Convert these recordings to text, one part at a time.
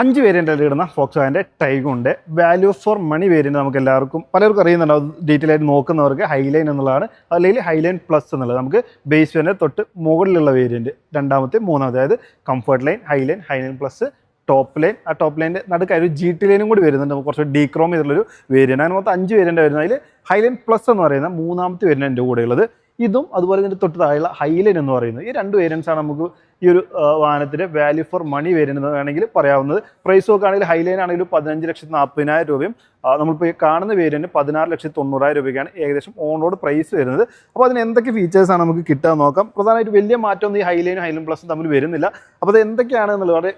അഞ്ച് വേരിയന്റ് ഇടുന്ന ഫോക്സ് വാന്റെ ടൈഗുണ്ട് വാല്യൂ ഫോർ മണി വേരിയന്റ് നമുക്ക് എല്ലാവർക്കും പലർക്കും അറിയുന്നുണ്ടാവും. ഡീറ്റെയിൽ ആയിട്ട് നോക്കുന്നവർക്ക് ഹൈലൈൻ എന്നുള്ളതാണ്. അല്ലെങ്കിൽ ഹൈലൈൻ പ്ലസ് എന്നുള്ളത്. നമുക്ക് ബേസ് വേനെ തൊട്ട് മുകളിലുള്ള വേരിയന്റ് രണ്ടാമത്തെ മൂന്നാമത്തെ. അതായത് comfort line highline highline plus top line ആ ടോപ്പ് ലൈന്റെ നടുക്ക് ഒരു ജി ടി ലൈനും കൂടി വരുന്നുണ്ട്. നമുക്ക് കുറച്ച് ഡീക്രോം ചെയ്തിട്ടുള്ളൊരു വേരിയന്റ് അങ്ങനെ മൊത്തം അഞ്ച് വേരിയന്റ് വരുന്നത് അതിൽ ഹൈലൈൻ പ്ലസ് എന്ന് പറയുന്ന മൂന്നാമത്തെ വേരിയന്റ് എന്റെ കൂടെ ഉള്ളത് ഇതും അതുപോലെ ഇതിന്റെ തൊട്ട് താഴെയുള്ള ഹൈലൈൻ എന്ന് പറയുന്നത് ഈ രണ്ട് വേരിയൻസ് ആണ് നമുക്ക് ഈ ഒരു വാഹനത്തിന്റെ വാല്യൂ ഫോർ മണി വേരിയന്റ് വേണമെങ്കിൽ പറയാവുന്നത്. പ്രൈസ് നോക്കുകയാണെങ്കിൽ ഹൈലൈൻ ആണെങ്കിൽ പതിനഞ്ച് ലക്ഷത്തി നാൽപ്പതിനായിരം രൂപയും നമ്മളിപ്പോൾ കാണുന്ന വേരിയന്റ് പതിനാറ് ലക്ഷത്തി തൊണ്ണൂറായിരം രൂപയ്ക്കാണ് ഏകദേശം റോഡ് പ്രൈസ് വരുന്നത്. അപ്പോൾ അതിന് എന്തൊക്കെ ഫീച്ചേഴ്സാണ് നമുക്ക് കിട്ടാൻ നോക്കാം. പ്രധാനമായിട്ട് വലിയ മാറ്റമൊന്നും ഈ ഹൈലൈനും ഹൈലൈൻ പ്ലസും തമ്മിൽ വരുന്നില്ല. അപ്പോൾ അത് എന്തൊക്കെയാണ് എന്നുള്ളത് വളരെ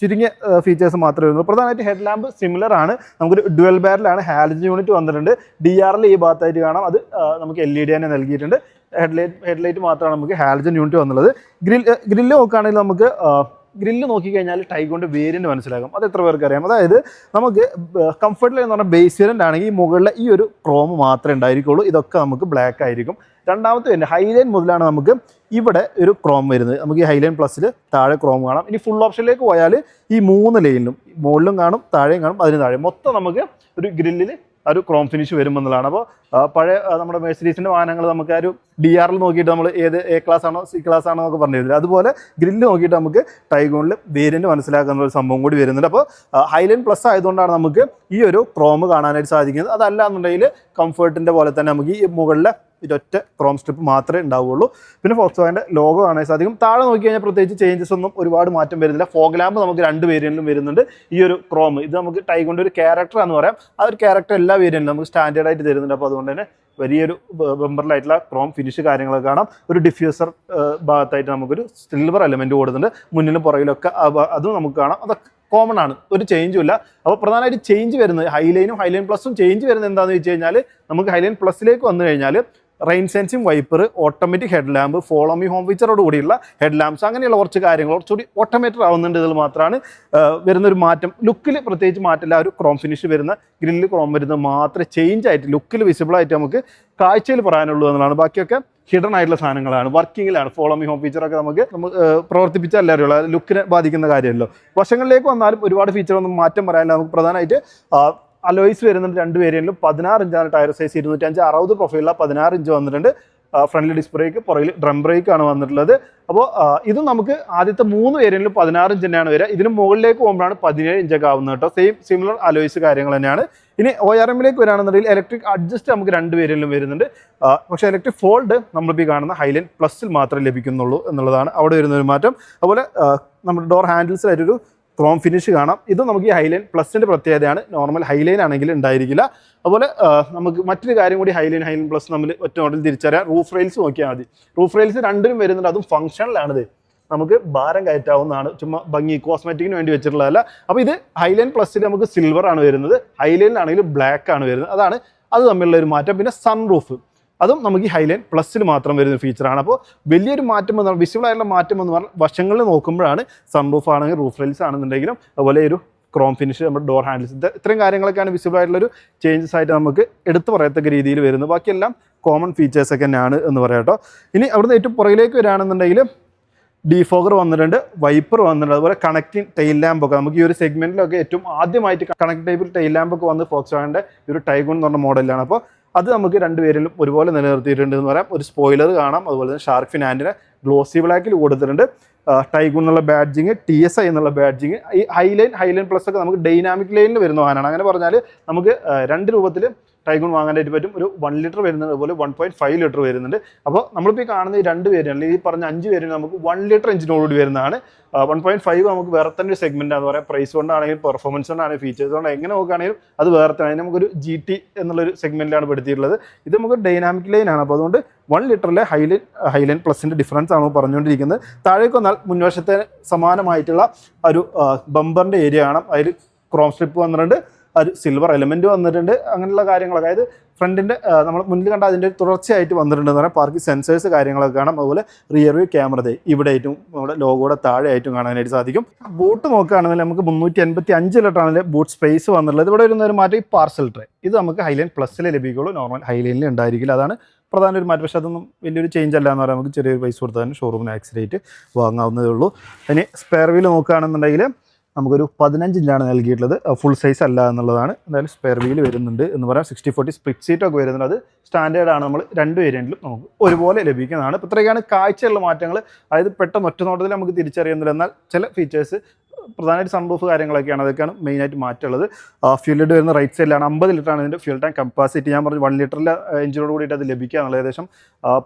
ചുരുങ്ങിയ ഫീച്ചേഴ്സ് മാത്രമേ ഉള്ളൂ. പ്രധാനമായിട്ട് ഹെഡ് ലാമ്പ് സിമിലർ ആണ്. നമുക്കൊരു ഡുവൽ ബാരലാണ് ഹാലജൻ യൂണിറ്റ് വന്നിട്ടുണ്ട്. ഡി ആറിൽ ഈ ഭാഗത്തായിട്ട് കാണാം. അത് നമുക്ക് എൽ ഇ ഡി തന്നെ നൽകിയിട്ടുണ്ട്. ഹെഡ്ലൈറ്റ് ഹെഡ്ലൈറ്റ് മാത്രമാണ് നമുക്ക് ഹാലജൻ യൂണിറ്റ് വന്നുള്ളത്. ഗ്രിൽ ഗ്രില്ല് നോക്കുകയാണെങ്കിൽ നമുക്ക് ഗ്രില്ല് നോക്കിക്കഴിഞ്ഞാൽ ടൈഗോണ്ട് വേരിയന്റ് മനസ്സിലാകും. അത് എത്ര പേർക്ക് അറിയാം? അതായത് നമുക്ക് കംഫർട്ടിൽ എന്ന് പറഞ്ഞാൽ ബേസ് വേരിയന്റ് ആണെങ്കിൽ മുകളിലെ ഈ ഒരു ക്രോം മാത്രമേ ഉണ്ടായിരിക്കുള്ളൂ. ഇതൊക്കെ നമുക്ക് ബ്ലാക്ക് ആയിരിക്കും. രണ്ടാമത്തെ തന്നെ ഹൈലൈൻ മുതലാണ് നമുക്ക് ഇവിടെ ഒരു ക്രോം വരുന്നത്. നമുക്ക് ഈ ഹൈലൈൻ പ്ലസ്സിൽ താഴെ ക്രോം കാണാം. ഇനി ഫുൾ ഓപ്ഷനിലേക്ക് പോയാൽ ഈ മൂന്ന് ലൈനിലും മുകളിലും കാണും താഴെയും കാണും അതിന് താഴെ മൊത്തം നമുക്ക് ഒരു ഗ്രില്ലിൽ ഒരു ക്രോം ഫിനിഷ് വരുമെന്നുള്ളതാണ്. അപ്പോൾ പഴയ നമ്മുടെ മെഴ്സിഡീസിന്റെ വാഹനങ്ങൾ നമുക്ക് ആ ഒരു ഡി ആറിൽ നോക്കിയിട്ട് നമ്മൾ ഏത് എ ക്ലാസ് ആണോ സി ക്ലാസ് ആണോ എന്നൊക്കെ പറഞ്ഞു തരുന്നത് അതുപോലെ ഗ്രില്ല് നോക്കിയിട്ട് നമുക്ക് ടൈഗോണിൽ വേരിയന്റ് മനസ്സിലാക്കുന്ന ഒരു സംഭവം കൂടി വരുന്നുണ്ട്. അപ്പോൾ ഹൈലൈൻ പ്ലസ് ആയതുകൊണ്ടാണ് നമുക്ക് ഈ ഒരു ക്രോം കാണാനായിട്ട് സാധിക്കുന്നത്. അതല്ല എന്നുണ്ടെങ്കിൽ കംഫർട്ടിന്റെ പോലെ തന്നെ നമുക്ക് ഈ മുകളിലെ ഇതൊറ്റ ക്രോം സ്ട്രിപ്പ് മാത്രമേ ഉണ്ടാവുകയുള്ളൂ. പിന്നെ ഫോക്സ് വാഗന്റെ ലോഗോ കാണാൻ സാധിക്കും. താഴെ നോക്കി കഴിഞ്ഞാൽ പ്രത്യേകിച്ച് ചേഞ്ചസ് ഒന്നും ഒരുപാട് മാറ്റം വരുന്നില്ല. ഫോഗ് ലാമ്പ് നമുക്ക് രണ്ട് വേരിയന്റിലും വരുന്നുണ്ട് ഈ ഒരു ക്രോം ഇത് നമുക്ക് ടൈഗോണിന്റെ ഒരു ക്യാരക്ടർ എന്ന് പറയാം. ആ ഒരു ക്യാരക്ടർ എല്ലാ വേരിയന്റിലും നമുക്ക് സ്റ്റാൻഡേർഡായിട്ട് തരുന്നുണ്ട്. അപ്പോൾ അതുകൊണ്ട് തന്നെ വലിയൊരു ബെമ്പറിലായിട്ടുള്ള ക്രോം ഫിനിഷ് കാര്യങ്ങളൊക്കെ കാണാം. ഒരു ഡിഫ്യൂസർ ഭാഗത്തായിട്ട് നമുക്കൊരു സിൽവർ എലമെന്റ് കൊടുക്കുന്നുണ്ട് മുന്നിലും പുറകിലൊക്കെ അതും നമുക്ക് കാണാം. അതൊക്കെ കോമൺ ആണ്. ഒരു ചേഞ്ചും ഇല്ല. അപ്പോൾ പ്രധാനമായിട്ട് ചേഞ്ച് വരുന്നത് ഹൈലൈനും ഹൈലൈൻ പ്ലസും ചേഞ്ച് വരുന്നത് എന്താണെന്ന് വെച്ച് കഴിഞ്ഞാൽ നമുക്ക് ഹൈലൈൻ പ്ലസിലേക്ക് വന്നു കഴിഞ്ഞാൽ rain sensing wiper automatic head lamp follow me home ഫീച്ചറോട് കൂടിയുള്ള ഹെഡ് ലാമ്പ്സ് അങ്ങനെയുള്ള കുറച്ച് കാര്യങ്ങൾ കുറച്ചുകൂടി ഓട്ടോമേറ്റഡ് ആവുന്നുണ്ട്. ഇതിൽ മാത്രമാണ് വരുന്നൊരു മാറ്റം. ലുക്കിൽ പ്രത്യേകിച്ച് മാറ്റില്ല ഒരു ക്രോം ഫിനിഷ് വരുന്ന ഗ്രില്ല് ക്രോം വരുന്നത് മാത്രമേ ചേഞ്ച് ആയിട്ട് ലുക്കിൽ വിസിബിൾ ആയിട്ട് നമുക്ക് കാഴ്ചയിൽ പറയാനുള്ളൂ എന്നുള്ളതാണ്. ബാക്കിയൊക്കെ ഹിഡൻ ആയിട്ടുള്ള സാധനങ്ങളാണ്. വർക്കിങ്ങിലാണ്. ഫോളോ മി ഹോം ഫീച്ചറൊക്കെ നമുക്ക് നമുക്ക് പ്രവർത്തിപ്പിച്ചാൽ അല്ലാതെയുള്ള ലുക്കിനെ ബാധിക്കുന്ന കാര്യമല്ലോ. വശങ്ങളിലേക്ക് വന്നാലും ഒരുപാട് ഫീച്ചറൊന്നും മാറ്റം പറയാനില്ല നമുക്ക് പ്രധാനമായിട്ട് അലോയ്സ് വരുന്നുണ്ട് രണ്ട് വേരിയന്റിലും പതിനാറ് ഇഞ്ചാണ് ടയർ സൈസ് ഇരുന്നൂറ്റി അഞ്ച് അറുപത് പ്രൊഫൈലുള്ള പതിനാറ് ഇഞ്ച് വന്നിട്ടുണ്ട്. ഫ്രണ്ടിൽ ഡിസ്ക് ബ്രേക്ക് പുറകിൽ ഡ്രം ബ്രേക്ക് ആണ് വന്നിട്ടുള്ളത്. അപ്പോൾ ഇത് നമുക്ക് ആദ്യത്തെ മൂന്ന് വേരിയന്റിലും പതിനാറ് ഇഞ്ച് തന്നെയാണ് വരിക. ഇതിന് മുകളിലേക്ക് പോകുമ്പോഴാണ് പതിനേഴ് ഇഞ്ചൊക്കെ ആവുന്നത് കേട്ടോ. സെയിം സിമിലർ അലോയ്സ് കാര്യങ്ങൾ തന്നെയാണ്. ഇനി ഒ ആർ എമ്മിലേക്ക് വരാണെന്നുണ്ടെങ്കിൽ ഇലക്ട്രിക് അഡ്ജസ്റ്റ് നമുക്ക് രണ്ട് വേരിയന്റിലും വരുന്നുണ്ട്. പക്ഷേ ഇലക്ട്രിക് ഫോൾഡ് നമ്മളിപ്പോൾ ഈ കാണുന്ന ഹൈലൈൻ പ്ലസിൽ മാത്രമേ ലഭിക്കുന്നുള്ളൂ എന്നുള്ളതാണ് അവിടെ വരുന്ന ഒരു മാറ്റം. അതുപോലെ നമ്മുടെ ഡോർ ഹാൻഡിൽസിലായിട്ടൊരു ക്രോം ഫിനിഷ് കാണാം. ഇത് നമുക്ക് ഈ ഹൈലൈൻ പ്ലസിന്റെ പ്രത്യേകതയാണ്. നോർമൽ ഹൈലൈൻ ആണെങ്കിൽ ഉണ്ടായിരിക്കില്ല. അതുപോലെ നമുക്ക് മറ്റൊരു കാര്യം കൂടി ഹൈലൈൻ ഹൈലൈൻ പ്ലസ് നമ്മൾ ഒറ്റ മോഡൽ തിരിച്ചറിയാം. റൂഫ് റെയിൽസ് നോക്കിയാൽ മതി. റൂഫ് റെയിൽസ് രണ്ടിനും വരുന്നുണ്ട്. അതും ഫംഗ്ഷനിലാണിത് നമുക്ക് ഭാരം കയറ്റാവുന്നതാണ്. ചുമ്മാ ഭംഗി കോസ്മെറ്റിക്കിന് വേണ്ടി വെച്ചിട്ടുള്ളതല്ല. അപ്പോൾ ഇത് ഹൈലൈൻ പ്ലസ്സിൽ നമുക്ക് സിൽവർ ആണ് വരുന്നത്. ഹൈലൈനിലാണെങ്കിൽ ബ്ലാക്ക് ആണ് വരുന്നത്. അതാണ് അത് തമ്മിലുള്ള ഒരു മാറ്റം. പിന്നെ സൺ റൂഫ് അതും നമുക്ക് ഈ ഹൈലൈൻ പ്ലസ്സിൽ മാത്രം വരുന്ന ഫീച്ചറാണ് അപ്പോൾ വലിയൊരു മാറ്റം എന്ന് വിസിബിൾ ആയിട്ടുള്ള മാറ്റം എന്ന് പറഞ്ഞാൽ വശങ്ങളിൽ നോക്കുമ്പോഴാണ് സൺ റൂഫ് ആണെങ്കിൽ റൂഫ് റെയിൽസ് ആണെന്നുണ്ടെങ്കിലും അതുപോലെ ഒരു ക്രോം ഫിനിഷ് നമ്മുടെ ഡോർ ഹാൻഡിൽസ് ഇത്രയും കാര്യങ്ങളൊക്കെയാണ് വിസിബിൾ ആയിട്ടുള്ളൊരു ചേഞ്ചസ് ആയിട്ട് നമുക്ക് എടുത്തു പറയത്തക്ക രീതിയിൽ വരുന്നത്. ബാക്കിയെല്ലാം കോമൺ ഫീച്ചേഴ്സ് ഒക്കെ തന്നെയാണ് എന്ന് പറയാം കേട്ടോ. ഇനി അവിടുന്ന് ഏറ്റവും പുറകിലേക്ക് വരികയാണെന്നുണ്ടെങ്കിൽ ഡിഫോഗർ വന്നിട്ടുണ്ട് വൈപ്പർ വന്നിട്ടുണ്ട് അതുപോലെ കണക്റ്റിംഗ് ടൈൽ ലാമ്പ് ഒക്കെ. നമുക്ക് ഈ ഒരു സെഗ്മെന്റിലൊക്കെ ഏറ്റവും ആദ്യമായിട്ട് കണക്റ്റേബിൾ ടെയിൽ ലാമ്പ് ഒക്കെ വന്ന് ഫോക്സ് വാഗന്റെ ഒരു ടൈഗോൺ എന്ന് പറഞ്ഞ മോഡലാണ് അപ്പോൾ അത് നമുക്ക് രണ്ടുപേരിലും ഒരുപോലെ നിലനിർത്തിയിട്ടുണ്ട് എന്ന് പറയാം. ഒരു സ്പോയിലർ കാണാം അതുപോലെ തന്നെ ഷാർക്ക് ആൻഡിനെ ഗ്ലോസി ബ്ലാക്കിൽ കൊടുത്തിട്ടുണ്ട്. ടൈഗൂൺ എന്നുള്ള ബാഡ്ജിങ് ടി എസ് ഐ എന്നുള്ള ബാഡ്ജിങ് ഈ ഹൈലൈൻ ഹൈലൈൻ പ്ലസ് ഒക്കെ നമുക്ക് ഡൈനാമിക് ലൈനിൽ വരുന്ന വാഹനമാണ്. അങ്ങനെ പറഞ്ഞാൽ നമുക്ക് രണ്ട് രൂപത്തിൽ ടൈഗൂൺ വാങ്ങാനായിട്ട് പറ്റും. ഒരു വൺ ലിറ്റർ വരുന്നുണ്ട് അതുപോലെ വൺ പോയിന്റ് ഫൈവ് ലിറ്റർ വരുന്നുണ്ട്. അപ്പോൾ നമ്മളിപ്പോൾ ഈ കാണുന്ന ഈ രണ്ട് പേര് അല്ലെങ്കിൽ ഈ പറഞ്ഞ അഞ്ച് പേര് നമുക്ക് വൺ ലിറ്റർ എഞ്ചിനോടുകൂടി വരുന്നതാണ്. വൺ പോയിന്റ് ഫൈവ് നമുക്ക് വേറെ തന്നെ ഒരു സെഗ്മെന്റ് ആണ്. പറയാം പ്രൈസ് കൊണ്ടാണെങ്കിലും പെർഫോമൻസ് കൊണ്ടാണെങ്കിലും ഫീച്ചേഴ്സ് കൊണ്ട് എങ്ങനെ നോക്കുകയാണെങ്കിലും അത് വേറെ തന്നെ. അതിന് നമുക്കൊരു ജി ടി എന്നുള്ളൊരു സെഗ്മെന്റിലാണ് പെടുത്തിയിട്ടുള്ളത്. ഇത് നമുക്ക് ഡൈനാമിക് ലൈൻ ആണ്. അപ്പോൾ അതുകൊണ്ട് വൺ ലിറ്ററിലെ ഹൈലൈൻ ഹൈലൈൻ പ്ലസിന്റെ ഡിഫറൻസ് ആണ് പറഞ്ഞുകൊണ്ടിരിക്കുന്നത്. താഴേക്ക് വന്നാൽ മുൻവശത്തെ സമാനമായിട്ടുള്ള ഒരു ബമ്പറിന്റെ ഏരിയ ആണ് അതിൽ ക്രോം സ്ട്രിപ്പ് വന്നിട്ടുണ്ട്. ഒരു സിൽവർ എലമെന്റ് വന്നിട്ടുണ്ട്. അങ്ങനെയുള്ള കാര്യങ്ങളൊക്കെ. അതായത് ഫ്രണ്ടിന്റെ നമ്മൾ മുന്നിൽ കണ്ട അതിന്റെ തുടർച്ചയായിട്ട് വന്നിട്ടുണ്ട് എന്ന് പറഞ്ഞാൽ പാർക്കിംഗ് സെൻസേഴ്സ് കാര്യങ്ങളൊക്കെ കാണാം. അതുപോലെ റിയർ വ്യൂ ക്യാമറ ഇവിടെ ആയിട്ടും നമ്മുടെ ലോഗോയുടെ താഴെ ആയിട്ടും കാണാനായിട്ട് സാധിക്കും. ബൂട്ട് നോക്കുകയാണെങ്കിൽ നമുക്ക് മുന്നൂറ്റി എൺപത്തി അഞ്ച് ലിറ്റർ ആണ് ബൂട്ട് സ്പേസ് വന്നിട്ടുള്ളത്. ഇവിടെ വരുന്ന ഒരു മാറ്റം ഈ പാർസൽ ട്രേ ഇത് നമുക്ക് ഹൈലൈൻ പ്ലസ്സിലെ ലഭിക്കുള്ളൂ. നോർമൽ ഹൈലൈനിൽ ഉണ്ടായിരിക്കില്ല. അതാണ് പ്രധാന ഒരു മാറ്റം. പക്ഷേ അതൊന്നും വലിയൊരു ചേഞ്ച് അല്ല എന്ന് പറയാം നമുക്ക് ചെറിയൊരു പൈസ കൊടുത്താൽ ഷോറൂമിന് ആക്സിഡേറ്റ് വാങ്ങാവുന്നതേ ഉള്ളൂ. ഇനി സ്പെയർ വീൽ നോക്കുകയാണെന്നുണ്ടെങ്കിൽ നമുക്കൊരു പതിനഞ്ച് ഇഞ്ചാണ് നൽകിയിട്ടുള്ളത്. ഫുൾ സൈസ് അല്ല എന്നുള്ളതാണ്. എന്തായാലും സ്പെയർ വീൽ വരുന്നുണ്ട് എന്ന് പറയാം. സിക്സ്റ്റി ഫോർട്ടി സ്പ്ലിറ്റ് സീറ്റൊക്കെ വരുന്നുണ്ട്. അത് സ്റ്റാൻഡേർഡ് ആണ്. നമ്മൾ രണ്ട് വേരിയന്റിലും നമുക്ക് ഒരുപോലെ ലഭിക്കുന്നതാണ്. ഇപ്പോൾ ഇത്രയൊക്കെയാണ് കാഴ്ചയുള്ള മാറ്റങ്ങൾ അതായത് പെട്ടെന്ന് ഒറ്റ നോട്ടത്തിൽ നമുക്ക് തിരിച്ചറിയുന്നില്ല. എന്നാൽ ചില ഫീച്ചേഴ്സ് പ്രധാനമായിട്ട് സൺറൂഫ് കാര്യങ്ങളൊക്കെയാണ്. അതൊക്കെയാണ് മെയിനായിട്ട് മാറ്റമുള്ളത് ഫ്യൂൽ വരുന്ന റൈറ്റ് സൈഡിലാണ് അമ്പത് ലിറ്ററാണ് ഇതിന്റെ ഫ്യൂൽ ടാങ്ക് കപ്പാസിറ്റി ഞാൻ പറഞ്ഞു വൺ ലിറ്ററിലെ എഞ്ചിനോട് കൂടിയിട്ട് അത് ലഭിക്കുക ഏകദേശം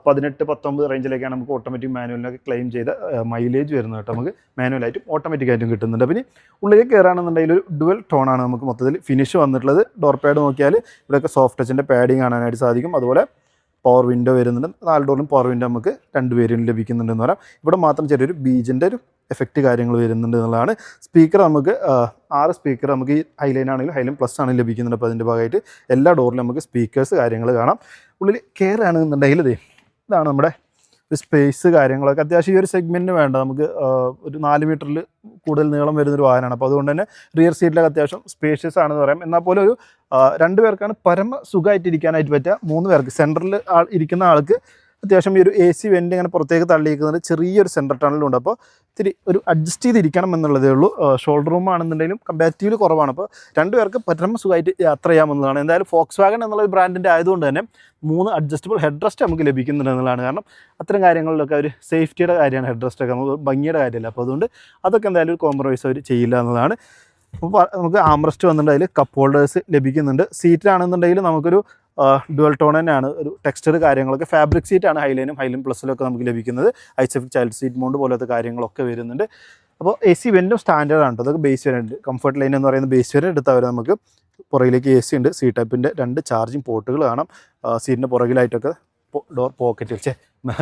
പതിനെട്ട് പത്തൊമ്പത് റേഞ്ചിലേക്കാണ് നമുക്ക് ഓട്ടോമാറ്റിക് മാനുവലിനൊക്കെ ക്ലെയിം ചെയ്ത മൈലേജ് വരുന്നത് കേട്ടോ നമുക്ക്. മാനുവലായിട്ടും ഓട്ടോമാറ്റിക് ആയിട്ടും കിട്ടുന്നുണ്ട്. പിന്നെ ഉള്ളിലേക്ക് കയറുകയാണെന്നുണ്ടെങ്കിൽ ഒരു ഡുവൽ ടോണാണ് നമുക്ക് മൊത്തത്തിൽ ഫിനിഷ് വന്നിട്ടുള്ളത്. ഡോർ പാഡ് നോക്കിയാൽ ഇവിടെയൊക്കെ സോഫ്റ്റ് ടച്ചിന്റെ പാഡിങ് കാണാനായിട്ട് സാധിക്കും. അതുപോലെ പവർ വിൻഡോ വരുന്നുണ്ട്. നാല് ഡോറിലും പവർ വിൻഡോ നമുക്ക് രണ്ട് പേരും ലഭിക്കുന്നുണ്ടെന്ന് പറയാം. ഇവിടെ മാത്രം ചെറിയൊരു ബീജിന്റെ ഒരു എഫക്റ്റ് കാര്യങ്ങൾ വരുന്നുണ്ട് എന്നുള്ളതാണ്. സ്പീക്കർ നമുക്ക് ആറ് സ്പീക്കർ നമുക്ക് ഈ ഹൈലൈൻ ആണെങ്കിലും ഹൈലൈൻ പ്ലസ് ആണെങ്കിലും ലഭിക്കുന്നുണ്ട്. അപ്പോൾ അതിന്റെ ഭാഗമായിട്ട് എല്ലാ ഡോറിലും നമുക്ക് സ്പീക്കേഴ്സ് കാര്യങ്ങൾ കാണാം. ഉള്ളിൽ കയറുകയാണെന്നുണ്ടെങ്കിൽ ഇതാണ് നമ്മുടെ സ്പേസ് കാര്യങ്ങളൊക്കെ അത്യാവശ്യം ഈ ഒരു സെഗ്മെന്റിന് വേണ്ട. നമുക്ക് ഒരു നാല് മീറ്ററിൽ കൂടുതൽ നീളം വരുന്നൊരു വാഹനമാണ്. അപ്പോൾ അതുകൊണ്ട് തന്നെ റിയർ സീറ്റിലൊക്കെ അത്യാവശ്യം സ്പേഷ്യസ് ആണെന്ന് പറയാം. എന്നാൽ പോലും ഒരു രണ്ട് പേർക്കാണ് പരമ സുഖമായിട്ട് ഇരിക്കാനായിട്ട് പറ്റുക. മൂന്ന് പേർക്ക് സെന്ററിൽ ഇരിക്കുന്ന ആൾക്ക് അത്യാവശ്യം ഈ ഒരു എ സി വെന്റ് ഇങ്ങനെ പുറത്തേക്ക് തള്ളിയിരിക്കുന്നത് ചെറിയൊരു സെന്റർ ടണലുണ്ട് അപ്പോൾ ഇത്തിരി ഒരു അഡ്ജസ്റ്റ് ചെയ്തിരിക്കണം എന്നുള്ളതേ ഉള്ളൂ. ഷോൾഡർ റൂം ആണെന്നുണ്ടെങ്കിലും കമ്പാരിറ്റീവ്ലി കുറവാണ്. അപ്പോൾ രണ്ട് പേർക്ക് പരമ സുഖമായിട്ട് യാത്ര ചെയ്യാമെന്നതാണ് എന്തായാലും ഫോക്സ് വാഗൺ എന്നുള്ള ഒരു ബ്രാൻഡിന്റെ ആയതുകൊണ്ട് തന്നെ മൂന്ന് അഡ്ജസ്റ്റബിൾ ഹെഡ് റെസ്റ്റ് നമുക്ക് ലഭിക്കുന്നുണ്ട് എന്നുള്ളതാണ്. കാരണം അത്തരം കാര്യങ്ങളിലൊക്കെ ഒരു സേഫ്റ്റിയുടെ കാര്യമാണ് ഹെഡ് റെസ്റ്റ് ഒക്കെ. നമുക്ക് ഭംഗിയുടെ കാര്യമല്ല. അപ്പോൾ അതുകൊണ്ട് അതൊക്കെ എന്തായാലും ഒരു കോംപ്രമൈസ് അവർ ചെയ്യില്ല എന്നുള്ളതാണ്. അപ്പോൾ നമുക്ക് ആംറസ്റ്റ് വന്നിട്ടുണ്ടെങ്കിൽ കപ്പ് ഹോൾഡേഴ്സ് ലഭിക്കുന്നുണ്ട്. സീറ്റിലാണെന്നുണ്ടെങ്കിൽ നമുക്കൊരു ഡുവൽ ടോൺ തന്നെയാണ്. ഒരു ടെക്സ്ചർ കാര്യങ്ങളൊക്കെ ഫാബ്രിക് സീറ്റാണ് ഹൈലൈനും ഹൈലൈൻ പ്ലസിലൊക്കെ നമുക്ക് ലഭിക്കുന്നത്. ഐസഫിക് ചൈൽഡ് സീറ്റ് മൗണ്ട് പോലത്തെ കാര്യങ്ങളൊക്കെ വരുന്നുണ്ട്. അപ്പോൾ എ സി വെന്റും സ്റ്റാൻഡേർഡ് ആണ് അതൊക്കെ ബേസ് വരുന്നുണ്ട് കംഫർട്ട് ലൈൻ എന്ന് പറയുന്ന ബേസ് വരെ എടുത്താൽ എടുത്തവർ നമുക്ക് പുറകിലേക്ക് എ സി ഉണ്ട്. സീറ്റ് ടൈപ്പിന്റെ രണ്ട് ചാർജിങ് പോർട്ടുകൾ കാണാം. സീറ്റിന്റെ പുറകിലായിട്ടൊക്കെ ഡോർ പോക്കറ്റ് വെച്ചേ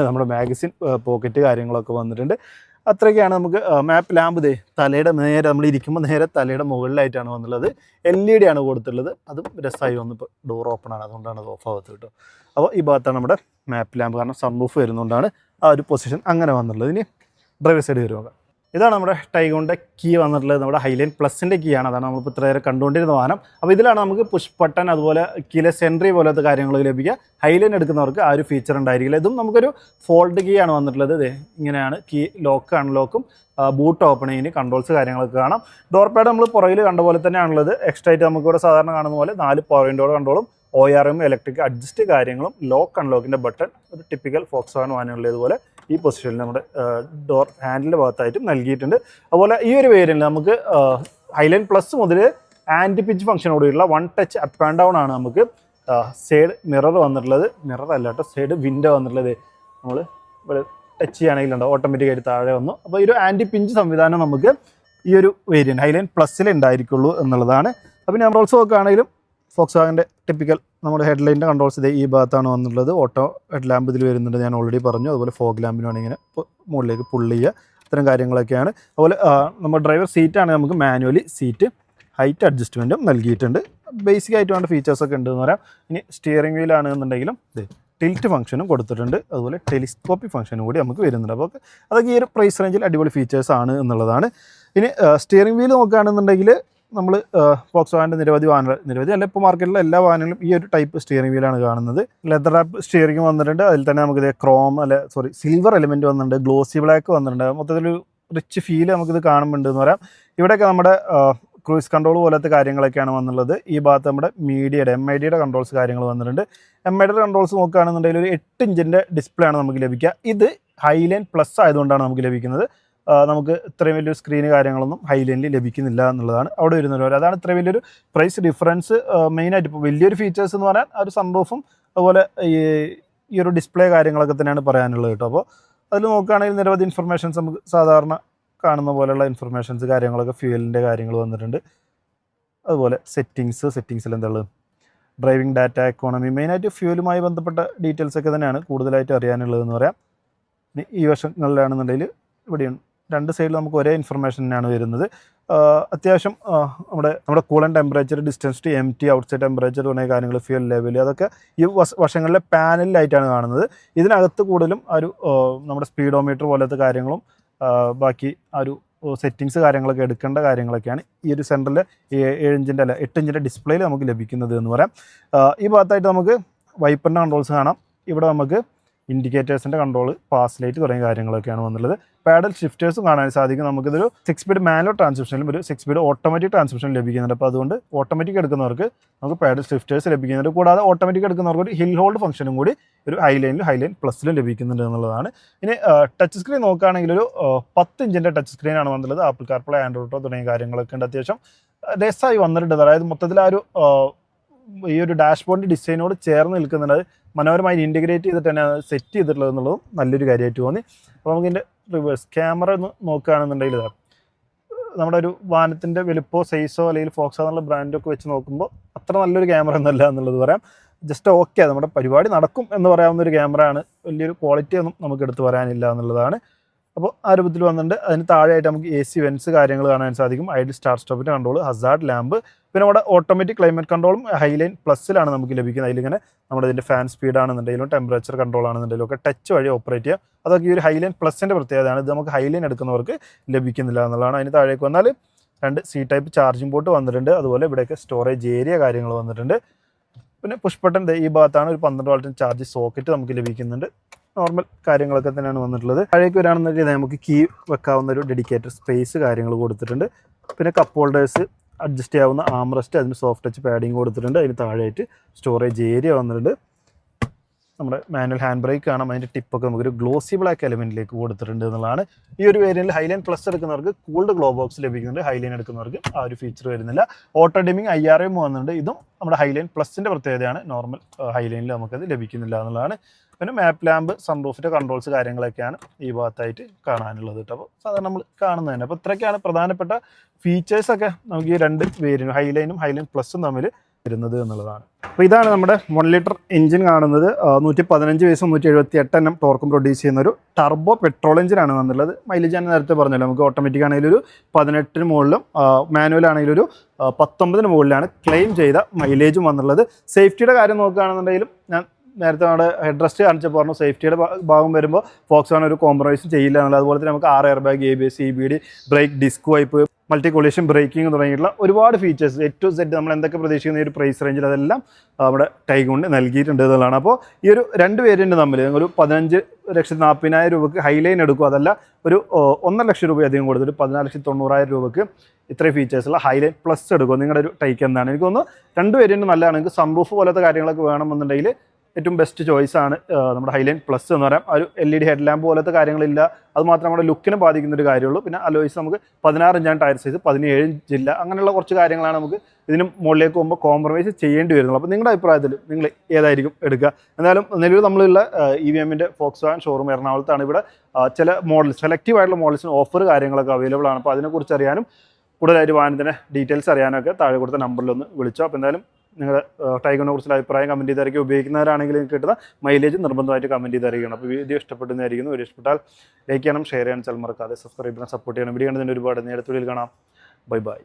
നമ്മുടെ മാഗസിൻ പോക്കറ്റ് കാര്യങ്ങളൊക്കെ വന്നിട്ടുണ്ട്. അത്രയൊക്കെയാണ് നമുക്ക് മാപ്പ് ലാമ്പ് ദേ തലയുടെ നേരെ നമ്മൾ ഇരിക്കുമ്പോൾ നേരെ തലയുടെ മുകളിലായിട്ടാണ് വന്നുള്ളത് എൽ ഇ ഡി ആണ് കൊടുത്തിട്ടുള്ളത്. അതും രസമായി വന്നിപ്പോൾ ഡോർ ഓപ്പൺ ആണ്. അതുകൊണ്ടാണ് അത് ഓഫ് ആവാത്തത് കേട്ടോ. അപ്പോൾ ഈ ഭാഗത്താണ് നമ്മുടെ മാപ്പ് ലാമ്പ് കാരണം സൺറൂഫ് വരുന്നതുകൊണ്ടാണ് ആ ഒരു പൊസിഷൻ അങ്ങനെ വന്നുള്ളത് ഇനി ഡ്രൈവർ സൈഡ് നോക്കാം ഇതാണ് നമ്മുടെ ടൈഗോണിന്റെ കീ വന്നിട്ടുള്ളത്. നമ്മുടെ ഹൈലൈൻ പ്ലസിന്റെ കീ ആണ്. അതാണ് നമ്മളിപ്പോൾ ഇത്ര നേരം കണ്ടുകൊണ്ടിരുന്ന വാഹനം. അപ്പോൾ ഇതിലാണ് നമുക്ക് പുഷ് ബട്ടൺ അതുപോലെ കീലെ സെൻട്രി പോലത്തെ കാര്യങ്ങൾ ലഭിക്കുക. ഹൈലൈൻ എടുക്കുന്നവർക്ക് ആ ഒരു ഫീച്ചർ ഉണ്ടായിരിക്കില്ല. ഇതും നമുക്കൊരു ഫോൾഡ് കീ ആണ് വന്നിട്ടുള്ളത്. ഇങ്ങനെയാണ് കീ ലോക്ക് അൺലോക്കും ബൂട്ട് ഓപ്പണിങ്ങിന് കൺട്രോൾസ് കാര്യങ്ങളൊക്കെ കാണാം. ഡോർ പാഡ് നമ്മൾ പുറകിൽ കണ്ട പോലെ തന്നെയാണുള്ളത്. എക്സ്ട്രാ ആയിട്ട് നമുക്കവിടെ സാധാരണ കാണുന്ന പോലെ നാല് വിൻഡോയുടെ കൺട്രോളും O R M electric adjust കാര്യങ്ങളും ലോക്ക് അൺലോക്കിന്റെ ബട്ടൺ ഒരു ടിപ്പിക്കൽ ഫോക്സ് വാൻ വാനുള്ളതുപോലെ ഈ പൊസിഷനിൽ നമ്മുടെ ഡോർ ഹാൻഡിലിന്റെ ഭാഗത്തായിട്ടും നൽകിയിട്ടുണ്ട്. അതുപോലെ ഈ ഒരു വേരിയന്റിൽ നമുക്ക് ഹൈലൈൻ പ്ലസ് മുതൽ anti pinch ഫംഗ്ഷനോടുള്ള one touch up and down ആണ് നമുക്ക് സൈഡ് മിറർ വന്നിട്ടുള്ളത്. മിറർ അല്ല കേട്ടോ സൈഡ് വിൻഡോ വന്നിട്ടുള്ളത്. നമ്മൾ ഇവിടെ ടച്ച് ചെയ്യുകയാണെങ്കിൽ ഉണ്ടോ? ഓട്ടോമാറ്റിക് ആയിട്ട് താഴെ വന്നു. അപ്പോൾ ഈ ഒരു ആന്റി പിഞ്ച് സംവിധാനം നമുക്ക് ഈ ഒരു വേരിയന്റ് ഹൈലൈൻ പ്ലസ്സിൽ ഉണ്ടായിരിക്കുള്ളൂ എന്നുള്ളതാണ്. അപ്പോൾ നമ്മൾ ഓൾസോ നോക്കുകയാണെങ്കിലും ഫോക്സ് വാഗന്റെ ടിപ്പിക്കൽ നമ്മുടെ ഹെഡ്ലൈന്റെ കൺട്രോൾസ് ഇതേ ഈ ഭാഗത്താണ് വന്നിട്ടുള്ളത്. ഓട്ടോ ഹെഡ് ലാമ്പ് ഇതിൽ വരുന്നുണ്ട്. ഞാൻ ഓൾറെഡി പറഞ്ഞു. അതുപോലെ ഫോഗ് ലാമ്പിനാണ് ഇങ്ങനെ മുകളിലേക്ക് പുള്ള് ചെയ്യുക. ഇത്തരം കാര്യങ്ങളൊക്കെയാണ്. അതുപോലെ നമ്മുടെ ഡ്രൈവർ സീറ്റാണ് നമുക്ക് മാനുവലി സീറ്റ് ഹൈറ്റ് അഡ്ജസ്റ്റ്മെന്റും നൽകിയിട്ടുണ്ട്. ബേസിക് ആയിട്ട് വേണ്ട ഫീച്ചേഴ്സൊക്കെ ഉണ്ട് എന്ന് പറയാം. ഇനി സ്റ്റിയറിംഗ് വീലാണ് എന്നുണ്ടെങ്കിലും ടിൽറ്റ് ഫംഗ്ഷനും കൊടുത്തിട്ടുണ്ട്. അതുപോലെ ടെലിസ്കോപ്പി ഫംഗ്ഷനും കൂടി നമുക്ക് വരുന്നുണ്ട്. അപ്പോൾ അതൊക്കെ ഈ ഒരു പ്രൈസ് റേഞ്ചിൽ അടിപൊളി ഫീച്ചേഴ്സ് ആണ് എന്നുള്ളതാണ്. ഇനി സ്റ്റിയറിംഗ് വീൽ നോക്കുകയാണെന്നുണ്ടെങ്കിൽ നമ്മൾ ഫോക്സ് വാന്റെ നിരവധി വാഹനങ്ങൾ നിരവധി അല്ല ഇപ്പോൾ മാർക്കറ്റിലെ എല്ലാ വാഹനങ്ങളും ഈ ഒരു ടൈപ്പ് സ്റ്റിയറിംഗ് വീലാണ് കാണുന്നത്. ലെതർ ആപ്പ് സ്റ്റിയറിംഗ് വന്നിട്ടുണ്ട്. അതിൽ തന്നെ നമുക്ക് ക്രോം അല്ല സോറി സിൽവർ എലിമെന്റ് വന്നിട്ടുണ്ട്. ഗ്ലോസി ബ്ലാക്ക് വന്നിട്ടുണ്ട്. മൊത്തത്തിലൊരു റിച്ച് ഫീൽ നമുക്കിത് കാണുന്നുണ്ട് എന്ന് പറയാം. ഇവിടെയൊക്കെ നമ്മുടെ ക്രൂയിസ് കൺട്രോൾ പോലത്തെ കാര്യങ്ങളൊക്കെയാണ് വന്നുള്ളത് ഈ ഭാഗത്ത് നമ്മുടെ മീഡിയയുടെ എം ഐ ഡിയുടെ കൺട്രോൾസ് കാര്യങ്ങൾ വന്നിട്ടുണ്ട്. എം ഐ ഡിയുടെ കൺട്രോൾസ് നോക്കുകയാണെന്നുണ്ടെങ്കിൽ ഒരു എട്ട് ഇഞ്ചിന്റെ ഡിസ്പ്ലേ ആണ് നമുക്ക് ലഭിക്കുക. ഇത് ഹൈലൈൻ പ്ലസ് ആയതുകൊണ്ടാണ് നമുക്ക് ലഭിക്കുന്നത്. നമുക്ക് ഇത്രയും വലിയൊരു സ്ക്രീന് കാര്യങ്ങളൊന്നും ഹൈലൈനിൽ ലഭിക്കുന്നില്ല എന്നുള്ളതാണ് അവിടെ വരുന്നത് ഒരു അതാണ് ഇത്രയും വലിയൊരു പ്രൈസ് ഡിഫറൻസ് മെയിനായിട്ട് ഇപ്പോൾ വലിയൊരു ഫീച്ചേഴ്സ് എന്ന് പറയാൻ ഒരു സൺറൂഫും അതുപോലെ ഈ ഈ ഒരു ഡിസ്പ്ലേ കാര്യങ്ങളൊക്കെ തന്നെയാണ് പറയാനുള്ളത് കേട്ടോ. അപ്പോൾ അതിൽ നോക്കുകയാണെങ്കിൽ നിരവധി ഇൻഫർമേഷൻസ് നമുക്ക് സാധാരണ കാണുന്ന പോലെയുള്ള ഇൻഫർമേഷൻസ് കാര്യങ്ങളൊക്കെ ഫ്യൂവലിന്റെ കാര്യങ്ങൾ വന്നിട്ടുണ്ട്. അതുപോലെ സെറ്റിങ്സ് സെറ്റിങ്സിൽ എന്താണ്? ഡ്രൈവിംഗ് ഡാറ്റ എക്കോണമി മെയിനായിട്ട് ഫ്യൂലുമായി ബന്ധപ്പെട്ട ഡീറ്റെയിൽസൊക്കെ തന്നെയാണ് കൂടുതലായിട്ട് അറിയാനുള്ളതെന്ന് പറയാം. ഈ വർഷങ്ങളിലാണെന്നുണ്ടെങ്കിൽ ഇവിടെയാണ് രണ്ട് സൈഡിൽ നമുക്ക് ഒരേ ഇൻഫർമേഷൻ തന്നെയാണ് വരുന്നത്. അത്യാവശ്യം നമ്മുടെ നമ്മുടെ coolant temperature distance to empty outside temperature തുടങ്ങിയ കാര്യങ്ങൾ ഫ്യൂൽ ലെവൽ അതൊക്കെ ഈ വശങ്ങളിലെ പാനലിലായിട്ടാണ് കാണുന്നത്. ഇതിനകത്ത് കൂടുതലും ഒരു നമ്മുടെ സ്പീഡോമീറ്റർ പോലത്തെ കാര്യങ്ങളും ബാക്കി ആ ഒരു സെറ്റിങ്സ് കാര്യങ്ങളൊക്കെ എടുക്കേണ്ട കാര്യങ്ങളൊക്കെയാണ് ഈ ഒരു സെന്ററിൽ ഏഴ് ഇഞ്ചിന്റെ അല്ല എട്ട് ഇഞ്ചിന്റെ ഡിസ്പ്ലേയിൽ നമുക്ക് ലഭിക്കുന്നത് എന്ന് പറയാം. ഈ ഭാഗത്തായിട്ട് നമുക്ക് വൈപ്പറിന്റെ കൺട്രോൾസ് കാണാം. ഇവിടെ നമുക്ക് ഇൻഡിക്കേറ്റേഴ്സിന്റെ കൺട്രോൾ പാസ് ലൈറ്റ് തുടങ്ങിയ കാര്യങ്ങളൊക്കെയാണ് വന്നുള്ളത് പാഡൽ ഷിഫ്റ്റേഴ്സും കാണാൻ സാധിക്കും. നമുക്കിതൊരു സിക്സ് സ്പീഡ് മാനുവൽ ട്രാൻസ്മിഷനിലും ഒരു സിക്സ് സ്പീഡ് ഓട്ടോമാറ്റിക് ട്രാൻസ്മിഷൻ ലഭിക്കുന്നുണ്ട്. അപ്പോൾ അതുകൊണ്ട് ഓട്ടോമാറ്റിക് എടുക്കുന്നവർക്ക് നമുക്ക് പാഡൽ ഷിഫ്റ്റേഴ്സ് ലഭിക്കുന്നുണ്ട്. കൂടാതെ ഓട്ടോമാറ്റിക് എടുക്കുന്നവർക്ക് ഒരു ഹിൽ ഹോൾഡ് ഫംഗ്ഷനും കൂടി ഒരു ഹൈലൈനിലും ഹൈലൈൻ പ്ലസ്സിലും ലഭിക്കുന്നുണ്ട് എന്നുള്ളതാണ്. ഇനി ടച്ച് സ്ക്രീൻ നോക്കുകയാണെങ്കിൽ ഒരു പത്ത് ഇഞ്ചിന്റെ ടച്ച് സ്ക്രീനാണ് വന്നുള്ളത് ആപ്പിൾ കാർപ്ലേ ആൻഡ്രോയിഡോ തുടങ്ങിയ കാര്യങ്ങളൊക്കെ ഉണ്ട്. അത്യാവശ്യം രസമായി വന്നിട്ടുണ്ട്. അതായത് മൊത്തത്തിൽ ആ ഒരു ഈ ഒരു ഡാഷ്ബോർഡിന്റെ ഡിസൈനോട് ചേർന്ന് നിൽക്കുന്നുണ്ട്. മനോഹരമായി ഇന്റഗ്രേറ്റ് ചെയ്തിട്ട് തന്നെ സെറ്റ് ചെയ്തിട്ടുള്ളത് എന്നുള്ളതും നല്ലൊരു കാര്യമായിട്ട് തോന്നി. അപ്പോൾ നമുക്ക് ഇതിന്റെ റിവേഴ്സ് ക്യാമറ ഒന്ന് നോക്കുകയാണെന്നുണ്ടെങ്കിൽ ഇതാണ് നമ്മുടെ ഒരു വാഹനത്തിന്റെ വലുപ്പോ സൈസോ അല്ലെങ്കിൽ ഫോക്സോ എന്നുള്ള ബ്രാൻഡൊക്കെ വെച്ച് നോക്കുമ്പോൾ അത്ര നല്ലൊരു ക്യാമറ ഒന്നല്ല എന്നുള്ളത് പറയാം. ജസ്റ്റ് ഓക്കെ നമ്മുടെ പരിപാടി നടക്കും എന്ന് പറയാവുന്ന ഒരു ക്യാമറ ആണ്. വലിയൊരു ക്വാളിറ്റി ഒന്നും നമുക്ക് എടുത്ത് പറയാനില്ല എന്നുള്ളതാണ്. അപ്പോൾ ആ രൂപത്തിൽ വന്നിട്ടുണ്ട്. അതിന് താഴെയായിട്ട് നമുക്ക് എ സി വെൻസ് കാര്യങ്ങൾ കാണാൻ സാധിക്കും. ഐഡിൽ സ്റ്റാർ സ്റ്റോപ്പിന്റെ കൺട്രോൾ ഹസാർഡ് ലാമ്പ് പിന്നെ നമ്മുടെ ഓട്ടോമാറ്റിക് ക്ലൈമറ്റ് കൺട്രോളും ഹൈലൈൻ പ്ലസ്സിലാണ് നമുക്ക് ലഭിക്കുന്നത്. അതിലിങ്ങനെ നമ്മുടെ ഇതിന്റെ ഫാൻ സ്പീഡ് ആണെന്നുണ്ടെങ്കിലും ടെമ്പറേച്ചർ കൺട്രോൾ ആണെന്നുണ്ടെങ്കിലും ഒക്കെ ടച്ച് വഴി ഓപ്പറേറ്റ് ചെയ്യാം. അതൊക്കെ ഈ ഒരു ഹൈലൈൻ പ്ലസിന്റെ പ്രത്യേകതയാണ്. ഇത് നമുക്ക് ഹൈലൈൻ എടുക്കുന്നവർക്ക് ലഭിക്കുന്നില്ല എന്നുള്ളതാണ് അതിന് താഴേക്ക് വന്നാൽ രണ്ട് സി ടൈപ്പ് ചാർജിംഗ് പോർട്ട് വന്നിട്ടുണ്ട്. അതുപോലെ ഇവിടെയൊക്കെ സ്റ്റോറേജ് ഏരിയ കാര്യങ്ങൾ വന്നിട്ടുണ്ട്. പിന്നെ പുഷ് ബട്ടൺ ദേ ഈ ഭാഗത്താണ് ഒരു പന്ത്രണ്ട് വാൾട്ടിന് ചാർജ് സോക്കറ്റ് നമുക്ക് ലഭിക്കുന്നുണ്ട്. നോർമൽ കാര്യങ്ങളൊക്കെ തന്നെയാണ് വന്നിട്ടുള്ളത്. താഴേക്ക് വരാണെന്നുണ്ടെങ്കിൽ നമുക്ക് കീ വെക്കാവുന്ന ഒരു ഡെഡിക്കേറ്റഡ് സ്പേസ് കാര്യങ്ങൾ കൊടുത്തിട്ടുണ്ട്. പിന്നെ കപ്പ് ഹോൾഡേഴ്സ് അഡ്ജസ്റ്റ് ചെയ്യാവുന്ന ആംറസ്റ്റ് അതിന് സോഫ്റ്റ് ടച്ച് പാഡിങ് കൊടുത്തിട്ടുണ്ട്. അതിന് താഴെയായിട്ട് സ്റ്റോറേജ് ഏരിയ വന്നിട്ടുണ്ട്. നമ്മുടെ മാനുവൽ ഹാൻഡ് ബ്രേക്ക് കാണാം. അതിന്റെ ടിപ്പൊക്കെ നമുക്കൊരു ഗ്ലോസി ബ്ലാക്ക് എലമെന്റിലേക്ക് കൊടുത്തിട്ടുണ്ട് എന്നുള്ളതാണ്. ഈ ഒരു വേരിയന്റിൽ ഹൈലൈൻ പ്ലസ് എടുക്കുന്നവർക്ക് കൂൾഡ് ഗ്ലോ ബോക്സ് ലഭിക്കുന്നുണ്ട്. ഹൈലൈൻ എടുക്കുന്നവർക്ക് ആ ഒരു ഫീച്ചർ വരുന്നില്ല. Auto dimming I R M വന്നിട്ടുണ്ട്. ഇതും നമ്മുടെ ഹൈലൈൻ പ്ലസിന്റെ പ്രത്യേകതയാണ്. നോർമൽ ഹൈലൈനിൽ നമുക്കത് ലഭിക്കുന്നില്ല എന്നുള്ളതാണ്. പിന്നെ മാപ്പ് ലാമ്പ് സൺറൂഫിന്റെ കൺട്രോൾസ് കാര്യങ്ങളൊക്കെയാണ് ഈ ഭാഗത്തായിട്ട് കാണാനുള്ളത് കേട്ടോ. അപ്പോൾ സാധാരണ നമ്മൾ കാണുന്നത് തന്നെ. അപ്പോൾ ഇത്രയൊക്കെയാണ് പ്രധാനപ്പെട്ട ഫീച്ചേഴ്സൊക്കെ നമുക്ക് ഈ രണ്ട് വേരിയനും ഹൈലൈനും ഹൈലൈൻ പ്ലസും തമ്മിൽ വരുന്നത് എന്നുള്ളതാണ്. അപ്പോൾ ഇതാണ് നമ്മുടെ വൺ ലിറ്റർ എഞ്ചിൻ കാണുന്നത്. നൂറ്റി പതിനഞ്ച് വയസ്സും നൂറ്റി എഴുപത്തി എട്ട് എണ്ണം ടോർക്കും പ്രൊഡ്യൂസ് ചെയ്യുന്ന ഒരു ടർബോ പെട്രോൾ എഞ്ചിനാണ് വന്നുള്ളത് മൈലേജ് ഞാൻ നേരത്തെ പറഞ്ഞല്ലോ നമുക്ക് ഓട്ടോമാറ്റിക് ആണെങ്കിലും ഒരു പതിനെട്ടിന് മുകളിലും മാനുവൽ ആണെങ്കിലും ഒരു പത്തൊമ്പതിന് മുകളിലാണ് ക്ലെയിം ചെയ്ത മൈലേജും വന്നുള്ളത് സേഫ്റ്റിയുടെ കാര്യം നോക്കുകയാണെന്നുണ്ടെങ്കിലും ഞാൻ നേരത്തെ നമ്മുടെ ഹെഡ് റെസ്റ്റ് കാണിച്ചപ്പോൾ പറഞ്ഞു സേഫ്റ്റിയുടെ ഭാഗം വരുമ്പോൾ ഫോക്സ് ആണ് ഒരു കോംപ്രമൈസ് ചെയ്യില്ല എന്നുള്ളത്. അതുപോലെ തന്നെ നമുക്ക് ആറ് air bag A B C B D brake disc wipe multi collision braking തുടങ്ങിയിട്ടുള്ള ഒരുപാട് ഫീച്ചേഴ്സ് എ ടു സെറ്റ് നമ്മൾ എന്തൊക്കെ പ്രതീക്ഷിക്കുന്ന? ഈ ഒരു പ്രൈസ് റേഞ്ചിൽ അതെല്ലാം നമ്മുടെ ടൈ കൊണ്ട് നൽകിയിട്ടുണ്ട് എന്നുള്ളതാണ്. അപ്പോൾ ഈ ഒരു രണ്ട് വേരിയന്റ് തമ്മിൽ ഒരു പതിനഞ്ച് ലക്ഷത്തി നാൽപ്പതിനായിരം രൂപയ്ക്ക് ഹൈലൈൻ എടുക്കുക അതല്ല ഒരു ഒന്നര ലക്ഷം രൂപ അധികം കൊടുത്തിട്ട് പതിനാല് ലക്ഷത്തി തൊണ്ണൂറായിരം രൂപയ്ക്ക് ഇത്രയും ഫീച്ചേഴ്സുള്ള ഹൈലൈൻ പ്ലസ് എടുക്കുക നിങ്ങളുടെ ഒരു ടൈക്ക് എന്താണ്? എനിക്ക് തോന്നുന്നു രണ്ട് വേരിയന്റ് നല്ലതാണ് നിങ്ങൾക്ക് സംഭൂഫ് പോലത്തെ കാര്യങ്ങളൊക്കെ വേണമെന്നുണ്ടെങ്കിൽ ഏറ്റവും ബെസ്റ്റ് ചോയ്സ് ആണ് നമ്മുടെ ഹൈലൈൻ പ്ലസ് എന്ന് പറയാം. ഒരു L E D head lamp പോലത്തെ കാര്യങ്ങളില്ല. അത് മാത്രം നമ്മുടെ ലുക്കിനെ ബാധിക്കുന്ന ഒരു കാര്യമുള്ളൂ. പിന്നെ അലോയ്സ് നമുക്ക് പതിനാറ് ഇഞ്ചാണ് ടയർ സൈസ് പതിനേഴ് ഇഞ്ചില്ല അങ്ങനെയുള്ള കുറച്ച് കാര്യങ്ങളാണ് നമുക്ക് ഇതിന് മുകളിലേക്ക് പോകുമ്പോൾ കോംപ്രമൈസ് ചെയ്യേണ്ടി വരുന്നുള്ളൂ. അപ്പോൾ നിങ്ങളുടെ അഭിപ്രായത്തിൽ നിങ്ങൾ ഏതായിരിക്കും എടുക്കുക? എന്തായാലും നിലവിൽ നമ്മളുള്ള ഇ വി എമ്മിന്റെ ഫോക്സ് വാൻ ഷോറൂം എറണാകുളത്താണ് ഇവിടെ. ചില മോഡൽ സെലക്റ്റീവ് ആയിട്ടുള്ള മോഡൽസിന് ഓഫർ കാര്യങ്ങളൊക്കെ അവൈലബിൾ ആണ്. അപ്പോൾ അതിനെക്കുറിച്ച് അറിയാനും കൂടുതലായിട്ട് വാഹനത്തിന്റെ ഡീറ്റെയിൽസ് അറിയാനൊക്കെ താഴെ കൊടുത്ത നമ്പറിലൊന്ന് വിളിച്ചോ. അപ്പോൾ എന്തായാലും നിങ്ങളുടെ ടൈഗറിനെ കുറിച്ചുള്ള അഭിപ്രായം കമന്റ് ചെയ്ത് ഉപയോഗിക്കുന്നവരാണെങ്കിൽ നിങ്ങൾക്ക് കിട്ടുന്ന മൈലേജ് നിർബന്ധമായിട്ട് കമന്റ് ചെയ്ത് അറിയിക്കണം അപ്പോൾ വീഡിയോ ഇഷ്ടപ്പെടുന്നതായിരിക്കുന്നു. വീഡിയോ ഇഷ്ടപ്പെട്ടാൽ ലൈക്ക് ചെയ്യണം ഷെയർ ചെയ്യണം ചില മറക്കാതെ സബ്സ്ക്രൈബ് ചെയ്യണം സപ്പോർട്ട് ചെയ്യണം. വീഡിയോ കണ്ടതിന്റെ ഒരുപാട് നേരത്തെ കാണാം. Bye bye